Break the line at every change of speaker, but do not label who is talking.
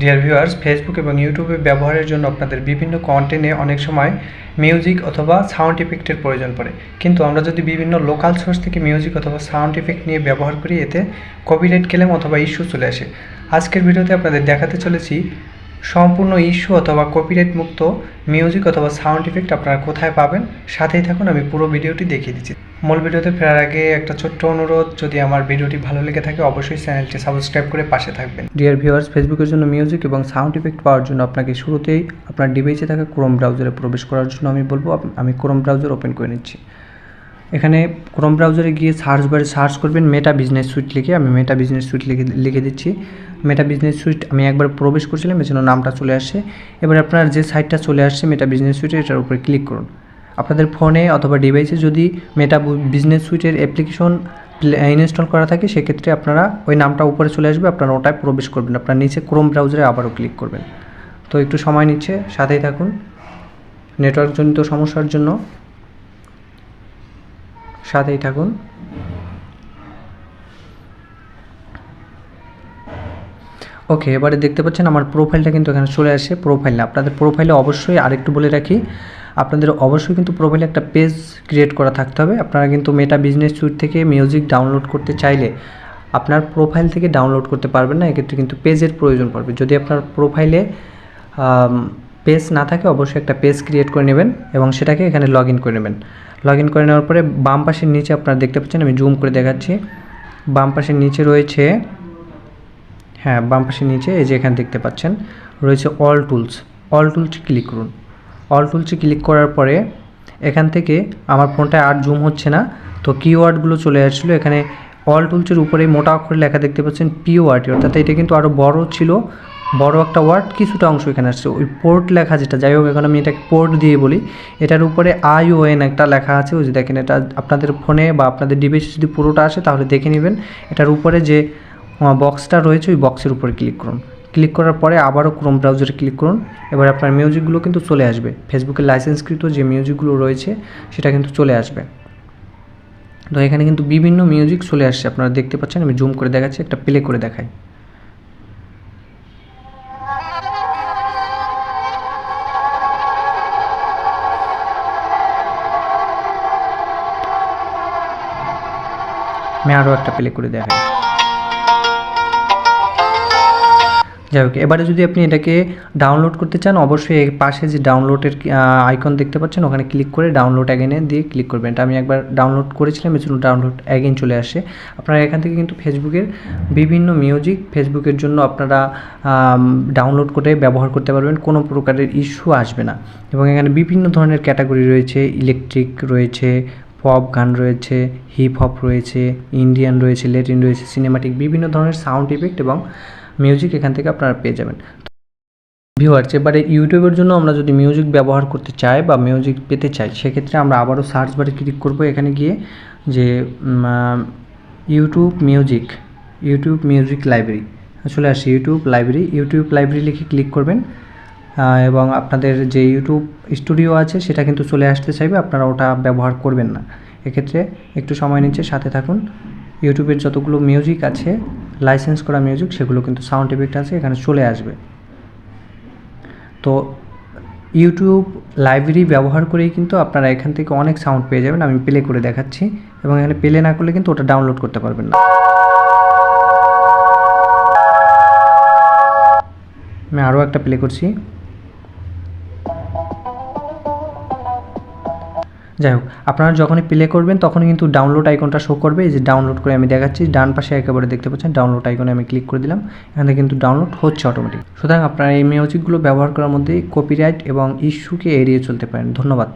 Dear viewers Facebook এবং ইউটিউবে ব্যবহারের জন্য আপনাদের বিভিন্ন কন্টেন্টে অনেক সময় মিউজিক অথবা সাউন্ড ইফেক্টের প্রয়োজন পড়ে। কিন্তু আমরা যদি বিভিন্ন লোকাল সোর্স থেকে মিউজিক অথবা সাউন্ড ইফেক্ট নিয়ে ব্যবহার করি, এতে কপিরাইট ক্লেম অথবা ইস্যু চলে আসে। আজকের ভিডিওতে আপনাদের দেখাতে চলেছি, সম্পূর্ণ ইস্যু অথবা কপিরাইট মুক্ত মিউজিক অথবা সাউন্ড ইফেক্ট আপনারা কোথায় পাবেন? সাথেই থাকুন, আমি পুরো ভিডিওটি দেখিয়ে দিচ্ছি। মূল ভিডিওতে ফেরার আগে একটা ছোট্ট অনুরোধ, যদি আমার ভিডিওটি ভালো লেগে থাকে, অবশ্যই চ্যানেলটি সাবস্ক্রাইব করে পাশে থাকবেন। ডিয়ার ভিউয়ার্স ফেসবুকের জন্য মিউজিক এবং সাউন্ড ইফেক্ট পাওয়ার জন্য আপনাকে শুরুতেই আপনার ডিভাইসে থাকা ক্রোম ব্রাউজারে প্রবেশ করার জন্য আমি বলব আমি ক্রোম ব্রাউজার ওপেন করে নিচ্ছি। এখানে ক্রোম ব্রাউজারে গিয়ে সার্চ বারে সার্চ করবেন মেটা বিজনেস সুইট লিখে। আমি মেটা বিজনেস সুইট লিখে লিখে দিচ্ছি। মেটা বিজনেস সুইট আমি একবার প্রবেশ করছিলাম এজন্য নামটা চলে আসছে এবার আপনার যে সাইটটা চলে আসছে মেটা বিজনেস সুইটে এটার উপরে ক্লিক করুন। আপনাদের ফোনে অথবা ডিভাইসে যদি মেটা বিজনেস সুইটের অ্যাপ্লিকেশন ইনস্টল করা থাকে, সেক্ষেত্রে আপনারা ওই নামটা উপরে চলে আসবে, আপনারা ওটায় প্রবেশ করবেন। আপনার নিচে ক্রোম ব্রাউজারে আবারও ক্লিক করবেন। তো একটু সময় নিচ্ছে, সাথেই থাকুন। নেটওয়ার্কজনিত সমস্যার জন্য সাথেই থাকুন। ওকে এবারে দেখতে পাচ্ছেন আমার প্রোফাইলটা কিন্তু এখানে চলে আসে। প্রোফাইল আপনাদের প্রোফাইলে অবশ্যই আরেকটু বলে রাখি। আপনাদের অবশ্যই কিন্তু প্রোফাইলে একটা পেজ ক্রিয়েট করা থাকতে হবে। আপনারা কিন্তু মেটা বিজনেস সুইট থেকে মিউজিক ডাউনলোড করতে চাইলে আপনার প্রোফাইল থেকে ডাউনলোড করতে পারবেন না, এক্ষেত্রে কিন্তু পেজের প্রয়োজন পড়বে। যদি আপনার প্রোফাইলে পেজ না থাকে, অবশ্যই একটা পেজ ক্রিয়েট করে নেবেন এবং সেটাকে এখানে লগ ইন করে নেবেন। লগ ইন করে নেওয়ার পরে বাম পাশের নিচে আপনারা দেখতে পাচ্ছেন, আমি জুম করে দেখাচ্ছি। বাম পাশের নিচে রয়েছে হ্যাঁ বাম পাশের নিচে এই যে এখানে দেখতে পাচ্ছেন, রয়েছে all tools all tools click করুন। অল টুলসে ক্লিক করার পরে এখান থেকে আমার ফোনটা আর জুম হচ্ছে না। তো কিওয়ার্ডগুলো চলে আসছিল এখানে অল টুলসের উপরে মোটা অক্ষরে লেখা দেখতে পাচ্ছেন পিওয়ার্ড অর্থাৎ এটা কিন্তু আরও বড় ছিল। বড় একটা ওয়ার্ড কিছুটা অংশ এখানে আসছে। ওই পোর্ট লেখা যেটা, যাই হোক এখন আমি এটাকে পোর্ট দিয়ে বলি। এটার উপরে আই ও এন একটা লেখা আছে। ওই যে দেখেন এটা আপনাদের ফোনে বা আপনাদের ডিভাইসে যদি পুরোটা আসে তাহলে দেখে নেবেন। এটার উপরে যে বক্সটা রয়েছে, ওই বক্সের উপরে ক্লিক করুন। ক্লিক করার পরে আবারও ক্রোম ব্রাউজারে ক্লিক করুন। এবার আপনার মিউজিকগুলো কিন্তু চলে আসবে। ফেসবুকের লাইসেন্সকৃত যে মিউজিকগুলো রয়েছে, সেটা কিন্তু চলে আসবে। তো এখানে কিন্তু বিভিন্ন মিউজিক চলে আসছে। আপনারা দেখতে পাচ্ছেন, আমি জুম করে দেখাচ্ছি, একটা প্লে করে দেখাই। আমি আরও একটা প্লে করে দেখাই। যাই হোক, এবারে যদি আপনি এটাকে ডাউনলোড করতে চান, অবশ্যই পাশে যে ডাউনলোডের আইকন দেখতে পাচ্ছেন, ওখানে ক্লিক করে ডাউনলোড অ্যাগেনে দিয়ে ক্লিক করবেন। এটা আমি একবার ডাউনলোড করেছিলাম জন্য ডাউনলোড অ্যাগেন চলে আসে। আপনারা এখান থেকে কিন্তু ফেসবুকের বিভিন্ন মিউজিক ফেসবুকের জন্য আপনারা ডাউনলোড করে ব্যবহার করতে পারবেন, কোনো প্রকারের ইস্যু আসবে না। এবং এখানে বিভিন্ন ধরনের ক্যাটাগরি রয়েছে ইলেকট্রিক রয়েছে পপ গান রয়েছে হিপ হপ রয়েছে ইন্ডিয়ান রয়েছে লেটিন রয়েছে সিনেমাটিক বিভিন্ন ধরনের সাউন্ড ইফেক্ট এবং মিউজিক এখান থেকে আপনারা পেয়ে যাবেন। ভিউয়ার্স এবারে ইউটিউবের জন্য আমরা যদি মিউজিক ব্যবহার করতে চাই বা মিউজিক পেতে চাই, সেক্ষেত্রে আমরা আবারও সার্চ বারে ক্লিক করব। এখানে গিয়ে যে YouTube music YouTube music library চলে আসে। ইউটিউব লাইব্রেরি ইউটিউব লাইব্রেরি লিখে ক্লিক করবেন। এবং আপনাদের যে ইউটিউব স্টুডিও আছে, সেটা কিন্তু চলে আসতে চাইবে। আপনারা ওটা ব্যবহার করবেন না। এক্ষেত্রে একটু সময় নিচ্ছে সাথে থাকুন। ইউটিউবের যতগুলো মিউজিক আছে লাইসেন্স করা মিউজিক, সেগুলো কিন্তু সাউন্ড এফেক্ট আছে, এখানে চলে আসবে। তো ইউটিউব লাইব্রেরি ব্যবহার করেই কিন্তু আপনারা এখান থেকে অনেক সাউন্ড পেয়ে যাবেন, আমি প্লে করে দেখাচ্ছি। এবং এখানে প্লে না করলে কিন্তু ওটা ডাউনলোড করতে পারবেন না। আমি আরও একটা প্লে করছি। যাই হোক, আপনারা যখনই প্লে করবেন, তখনই কিন্তু ডাউনলোড আইকনটা শো করবে। এই যে ডাউনলোড করে আমি দেখাচ্ছি, ডান পাশে একেবারে দেখতে পাচ্ছেন ডাউনলোড আইকনে আমি ক্লিক করে দিলাম। এখানে কিন্তু ডাউনলোড হচ্ছে অটোমেটিক সুতরাং আপনারা এই মিউজিকগুলো ব্যবহার করার মধ্যে কপিরাইট এবং ইস্যুকে এড়িয়ে চলতে পারেন। ধন্যবাদ।